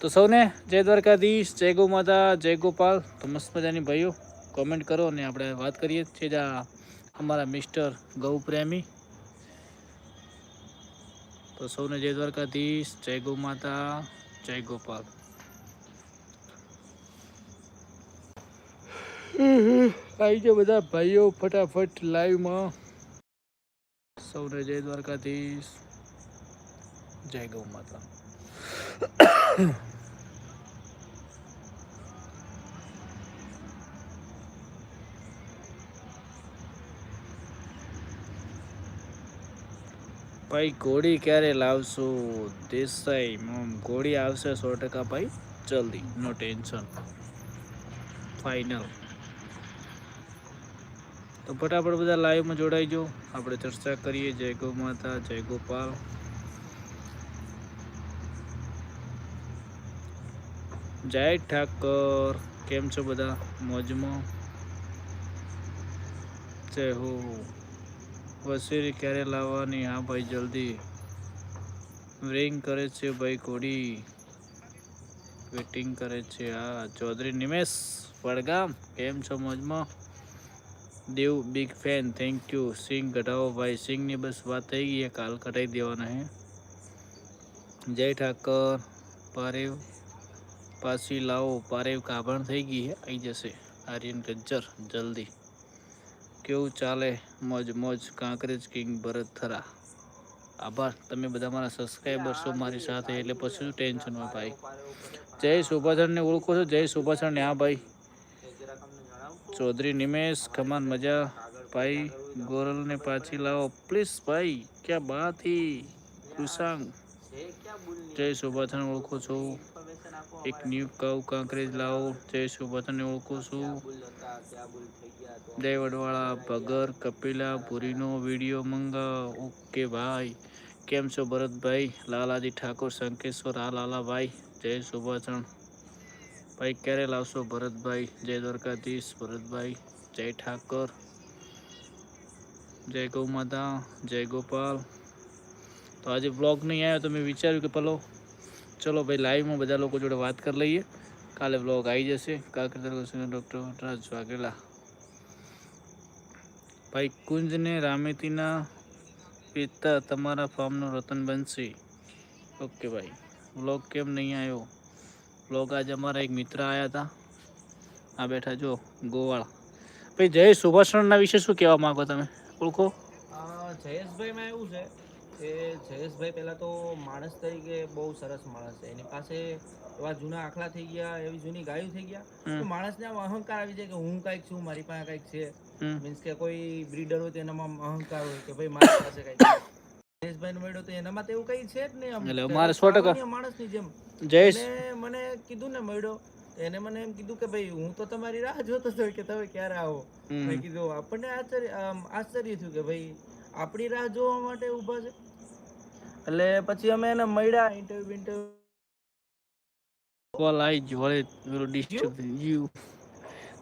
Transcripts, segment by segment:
તો સૌને જય દ્વારકાધીશ, જય ગૌ માતા જય ગોપાલ. તો મસ્ત મજાની ભાઈઓ કોમેન્ટ કરો અને આપણે વાત કરીએ છીએ જ અમારા મિસ્ટર ગૌ પ્રેમી. તો સૌને જય દ્વારકાધીશ, જય ગૌ માતા જય ગોપાલ. આવી જાઓ બધા ભાઈઓ ફટાફટ લાઈવમાં સૌને જય દ્વારકાધીશ, જય ગૌ માતા ભાઈ ઘોડી ક્યારે લાવશો? દેસાઈ, મમ ઘોડી આવશે સો ટકા ભાઈ, જલ્દી, નો ટેન્શન. ફાઇનલ તો ફટાફટ બધા લાઈવમાં જોડાઈ જાઓ. આપણે ચર્ચા કરીએ. જય ગો માતા, જય ગોપાલ. જય ઠાકર. કેમ છો બધા? મોજમાં? જય હો. વસેરી ક્યારે લાવવાની? હા ભાઈ, જલ્દી. રિંગ કરે છે ભાઈ કોડી વેટિંગ કરે છે. હા, ચૌધરી નિમેશ વડગામ. કેમ છો મોજમાં? Dev big fan thank you સિંગ ઘટાવો ભાઈ સિંગની બસ વાત થઈ ગઈ કાલ કટાઈ દેવાના હે જય ઠાકર. પારેવ. પાછી લાવો પારેવ કાભણ થઈ ગઈ આવી જશે. આર્યન ગજ્જર, જલ્દી. કેવું ચાલે? મોજ મોજ, કાંકરેજ કિંગ ભરત થરા. આભાર. તમે બધા મારા સબસ્ક્રાઈબર છો, મારી સાથે, એટલે પછી શું ટેન્શન હોય ભાઈ? જય સુભાષણને ઓળખો છો? જય સુભાષણને હા ભાઈ. ચૌધરી નિમેશ, કમાન મજા. ભાઈ ગોરલને પાછી લાવો. પ્લીઝ ભાઈ, ક્યાં બાથી? કૃષાંગ જય સુભાષણ, ઓળખો છો. એક ન્યૂ કવ કાંકરેજ લાવો. જય બધાને ઓળખું છું. જય વડવાળા ભગર, કપિલા, પુરીનો વીડિયો મંગાવ. ઓકે, ભાઈ. કેમ છો ભરતભાઈ? લાલાજી ઠાકોર, શંકેશ્વર હા લાલાભાઈ. જય સુભાષણ ભાઈ, ક્યારે લાવશો ભરતભાઈ? જય દ્વારકાધીશ, ભરતભાઈ. જય ઠાકોર. જય ગૌ માતા, જય ગોપાલ. તો આજે બ્લોગ નહીં આવ્યો તો મેં વિચાર્યું કે પેલો ચલો ભાઈ લાઈવમાં બધા લોકો જોડે વાત કરી લઈએ. કાલે બ્લોગ આવી જશે. કાકર ડૉક્ટર વનરાજ વાઘેલા. ભાઈ, કુંજને રામેતીના પિતા તમારા ફાર્મનો રતન બનશે. ઓકે ભાઈ બ્લોગ કેમ નહીં આવ્યો? બ્લોગ આજે અમારા એક મિત્ર આવ્યા હતા આ બેઠા જો, ગોવાળ. ભાઈ જય સુભાષણના વિશે શું કહેવા માંગો તમે? ઓળખો? જયેશભાઈમાં એવું છે કે જયેશભાઈ પહેલાં તો માણસ તરીકે બહુ સરસ માણસ છે. એની પાસે એવા જૂના આખલા થઈ ગયા એવી જૂની ગાયો થઈ ગયા. તો માણસને આમ અહંકાર આવી જાય કે હું કાંઈક છું મારી પાસે કાંઈક છે. મીન્સ કે કોઈ બ્રીડર હોય તો એનામાં અહંકાર હોય કે ભાઈ મારી પાસે કાંઈક છે. જયેશભાઈનો મેળો તો એનામાં તો એવું કઈ છે જ નહીં એટલે સો ટકા. માણસની જેમ. જય એને મને કીધું ને મળ્યો એને મને એમ કીધું કે ભાઈ હું તો તમારી રાહ જોતો હતો કે તમે ક્યારે આવો? મેં કીધું આપણને આશ્ચર્ય આશ્ચર્ય થયું કે ભાઈ આપણી રાહ જોવા માટે ઊભા છે. એટલે પછી અમે એને મળ્યા ઇન્ટરવ્યુ ઇન્ટરવ્યુ કોલ આવી ગયો પેલું ડિસ્ટર્બ ગયું.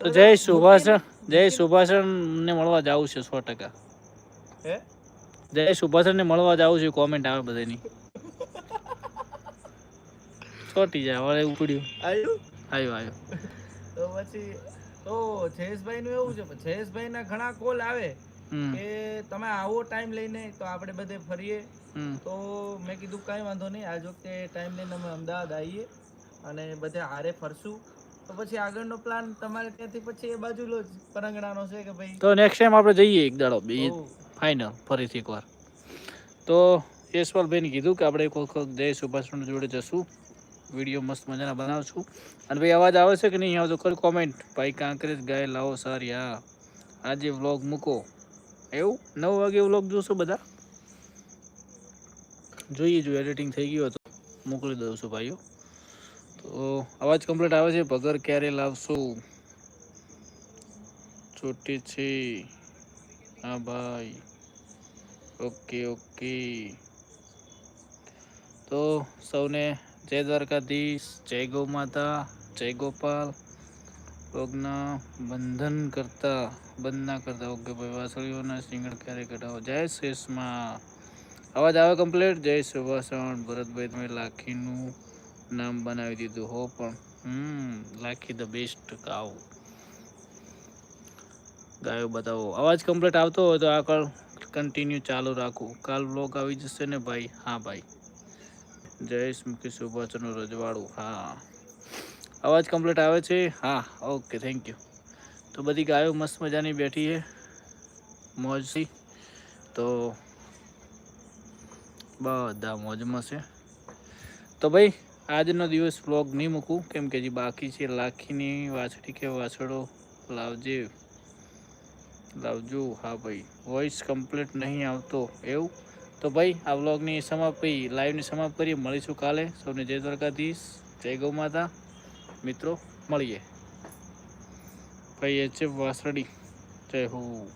તો જય સુભાષણ જય સુભાષણ ને મળવા જાવું છે સો ટકા. હે? જય સુભાષણ ને મળવા જાવું છે કોમેન્ટ આવે બધાની. ચોટી જાય વળે ઉપડ્યું. આવ્યું આયો આયો. તો પછી તો જયેશભાઈ નું એવું છે જયેશભાઈ ના ઘણા કોલ આવે. કે તમે આવો ટાઈમ લઈને તો આપણે બધે ફરીએ. તો મેં કીધું કાંઈ વાંધો નહીં. આજ વખતે ટાઈમ લઈને અમે અમદાવાદ આવીએ અને બધે હારે ફરશું. તો પછી આગળનો પ્લાન તમારે ત્યાંથી પછી એ બાજુ લો જ પરંગણાનો છે કે ભાઈ? તો નેક્સ્ટ ટાઈમ આપણે જઈએ એક દાડો બે ફાઇનલ ફરીથી એકવાર. તો યશપાલભાઈને કીધું કે આપણે એક વખત જય સુભાષણ જોડે જશું. વીડિયો મસ્ત મજાના બનાવશું. અને ભાઈ અવાજ આવે છે કે નહીં? આવતો કર કોમેન્ટ ભાઈ કાંકરેજ ગાય લાવો સારી હા. આજે વ્લોગ મૂકો. એવું? નવ વાગે વ્લોગ જોશો બધા? જોઈએ જો એડિટિંગ થઈ ગયું તો મોકલી દઉં છું ભાઈઓ. તો અવાજ કમ્પ્લીટ આવે છે? ભગર ક્યારે લાવશો? છોટી છે. હા, ભાઈ. Okay okay. તો સૌને જય દ્વારકાધીશ, જય ગૌ માતા, જય ગોપાલ. પગના બંધન કરતા બંધ ના કરતા. ઓકે ભાઈ, વાસળીઓના સિંગડ ક્યારે કઢાવો? જય શેષમાં અવાજ આવે કમ્પ્લીટ જય સુભાષણ ભરતભાઈ, તમે લાખીનું નામ બનાવી દીધું હો પણ. હમ, લાખી ધ બેસ્ટ કાવ. ગાયો બતાવો. અવાજ કમ્પ્લીટ આવતો હોય તો આગળ કન્ટિન્યુ ચાલુ રાખું. કાલ બ્લોગ આવી જશે ને ભાઈ? હા ભાઈ. જયેશ મુખી સુભાષનું રજવાડું. હા. અવાજ કમ્પ્લીટ આવે છે? હા ઓકે થેન્ક યુ તો બધી ગાયો મસ્ત મજાની બેઠી છે. મોજથી. તો બધા મોજમાં છે. તો ભાઈ, આજનો દિવસ બ્લોગ નહીં મૂકું, કેમ કે હજી બાકી છે. લાખીની વાછડી કે વાછડો લાવજે. લાવજો. હા ભાઈ વોઇસ કમ્પ્લીટ નહીં આવતો. એવું? તો ભાઈ, આ વ્લોગની સમાપ્તિ લાઈવની સમાપ્ત કરીએ. મળીશું કાલે. સૌને જય દ્વારકાધીશ. જય ગૌ માતા. મિત્રો, મળીએ. ભાઈ એચ એફ વાસરડી જય હો.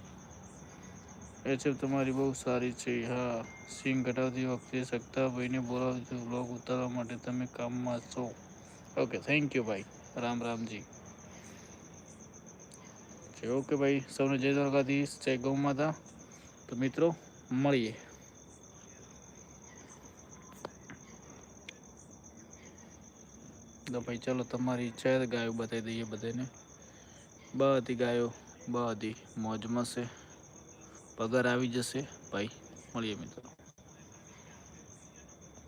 એચ એફ તમારી બહુ સારી છે. હા સિંગ ઘટાવતી વખતે શકતા ભાઈને બોલાવજો બ્લોગ ઉતારવા માટે તમે કામમાં છો. ઓકે થેન્ક યુ ભાઈ. રામ રામજી. છે ઓકે, ભાઈ. સૌને જય દ્વારકાધીશ, જય ગૌ માતા. તો મિત્રો, મળીએ. તો ભાઈ ચલો તમારી ઈચ્છા છે ગાયો બતાવી દઈએ બધાને બધી ગાયો, બધી મોજમાં છે. પગાર આવી જશે. ભાઈ, મળીએ મિત્રો.